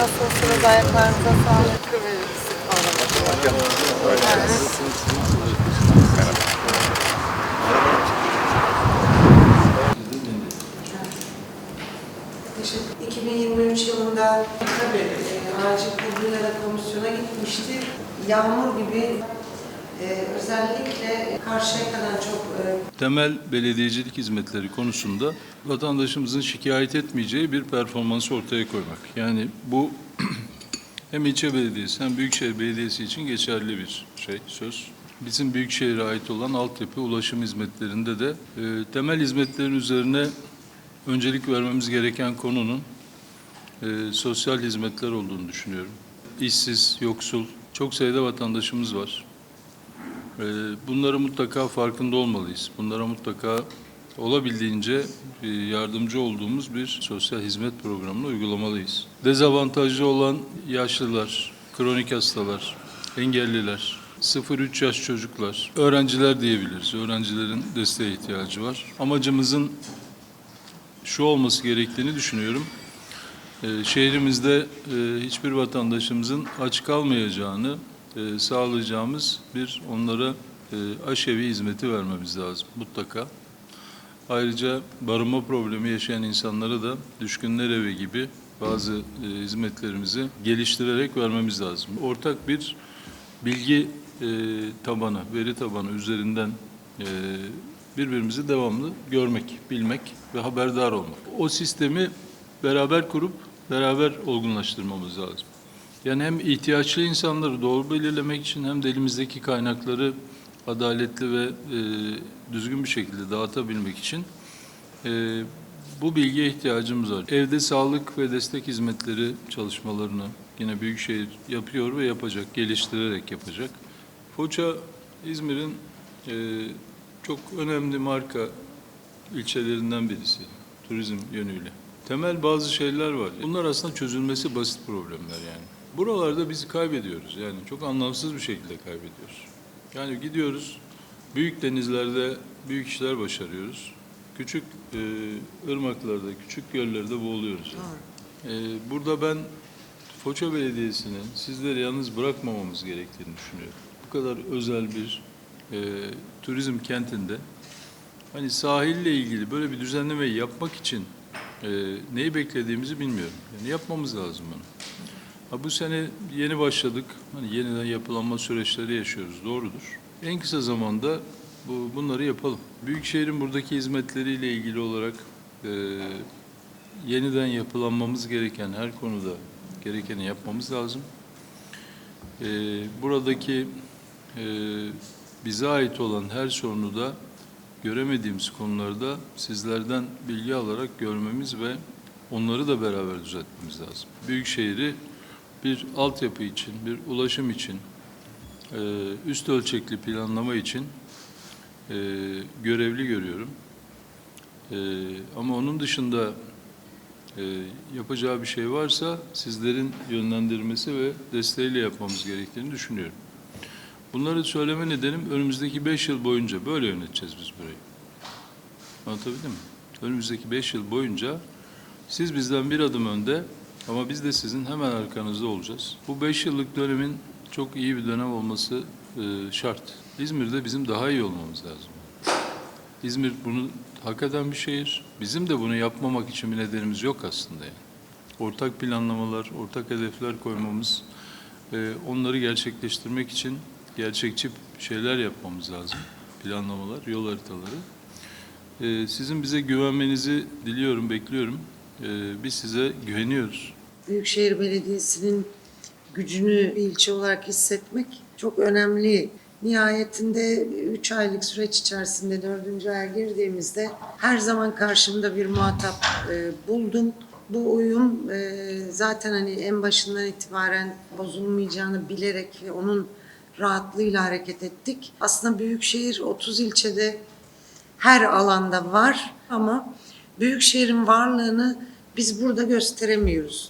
Nasılsınız? Ayaklarınıza sağlık. Teşekkür 2023 yılında tabii e, acil kuruluyla komisyona gitmişti. Yağmur gibi e, özellikle Karşıyaka'dan çok e, temel belediyecilik hizmetleri konusunda vatandaşımızın şikayet etmeyeceği bir performansı ortaya koymak. Yani bu hem ilçe belediyesi hem büyükşehir belediyesi için geçerli bir şey, söz. Bizim büyükşehire ait olan altyapı ulaşım hizmetlerinde de e, temel hizmetlerin üzerine öncelik vermemiz gereken konunun e, sosyal hizmetler olduğunu düşünüyorum. İşsiz, yoksul, çok sayıda vatandaşımız var. Ee, Bunlara mutlaka farkında olmalıyız. Bunlara mutlaka olabildiğince e, yardımcı olduğumuz bir sosyal hizmet programını uygulamalıyız. Dezavantajlı olan yaşlılar, kronik hastalar, engelliler, 0-3 yaş çocuklar, öğrenciler diyebiliriz. Öğrencilerin desteğe ihtiyacı var. Amacımızın şu olması gerektiğini düşünüyorum. Ee, Şehrimizde e, hiçbir vatandaşımızın aç kalmayacağını e, sağlayacağımız bir onlara e, aşevi hizmeti vermemiz lazım mutlaka. Ayrıca barınma problemi yaşayan insanlara da düşkünler evi gibi bazı e, hizmetlerimizi geliştirerek vermemiz lazım. Ortak bir bilgi e, tabanı, veri tabanı üzerinden e, birbirimizi devamlı görmek, bilmek ve haberdar olmak. O sistemi beraber kurup beraber olgunlaştırmamız lazım. Yani hem ihtiyaçlı insanları doğru belirlemek için hem de elimizdeki kaynakları adaletli ve e, düzgün bir şekilde dağıtabilmek için e, bu bilgiye ihtiyacımız var. Evde sağlık ve destek hizmetleri çalışmalarını yine Büyükşehir yapıyor ve yapacak, geliştirerek yapacak. Foça, İzmir'in e, çok önemli marka ilçelerinden birisi turizm yönüyle. Temel bazı şeyler var. Bunlar aslında çözülmesi basit problemler yani. Buralarda biz kaybediyoruz yani çok anlamsız bir şekilde kaybediyoruz. Yani gidiyoruz büyük denizlerde büyük işler başarıyoruz. Küçük e, ırmaklarda, küçük göllerde boğuluyoruz. E, burada ben Foça Belediyesi'nin sizleri yalnız bırakmamamız gerektiğini düşünüyorum. Bu kadar özel bir e, turizm kentinde hani sahille ilgili böyle bir düzenlemeyi yapmak için e, neyi beklediğimizi bilmiyorum. Yani yapmamız lazım bunu. Bu sene yeni başladık. Hani yeniden yapılanma süreçleri yaşıyoruz. Doğrudur. En kısa zamanda bu bunları yapalım. Büyükşehir'in buradaki hizmetleriyle ilgili olarak e, yeniden yapılanmamız gereken her konuda gerekeni yapmamız lazım. E, buradaki e, bize ait olan her sorunu da göremediğimiz konularda sizlerden bilgi alarak görmemiz ve onları da beraber düzeltmemiz lazım. Büyükşehir'i bir altyapı için, bir ulaşım için, e, üst ölçekli planlama için e, görevli görüyorum. E, Ama onun dışında yapacağı bir şey varsa sizlerin yönlendirmesi ve desteğiyle yapmamız gerektiğini düşünüyorum. Bunları söyleme nedenim önümüzdeki beş yıl boyunca böyle yöneteceğiz biz burayı. Anlatabildim mi? Önümüzdeki beş yıl boyunca siz bizden bir adım önde ama biz de sizin hemen arkanızda olacağız. Bu beş yıllık dönemin çok iyi bir dönem olması e, şart. İzmir'de bizim daha iyi olmamız lazım. İzmir bunu hak eden bir şehir. Bizim de bunu yapmamak için bir nedenimiz yok aslında yani. Ortak planlamalar, ortak hedefler koymamız, e, onları gerçekleştirmek için gerçekçi şeyler yapmamız lazım. Planlamalar, yol haritaları. E, sizin bize güvenmenizi diliyorum, bekliyorum. E, biz size güveniyoruz. Büyükşehir Belediyesi'nin gücünü ilçe olarak hissetmek çok önemli. Nihayetinde 3 aylık süreç içerisinde 4. aya girdiğimizde her zaman karşımda bir muhatap e, buldum. Bu uyum e, zaten hani en başından itibaren bozulmayacağını bilerek ve onun rahatlığıyla hareket ettik. Aslında Büyükşehir 30 ilçede her alanda var ama Büyükşehir'in varlığını biz burada gösteremiyoruz.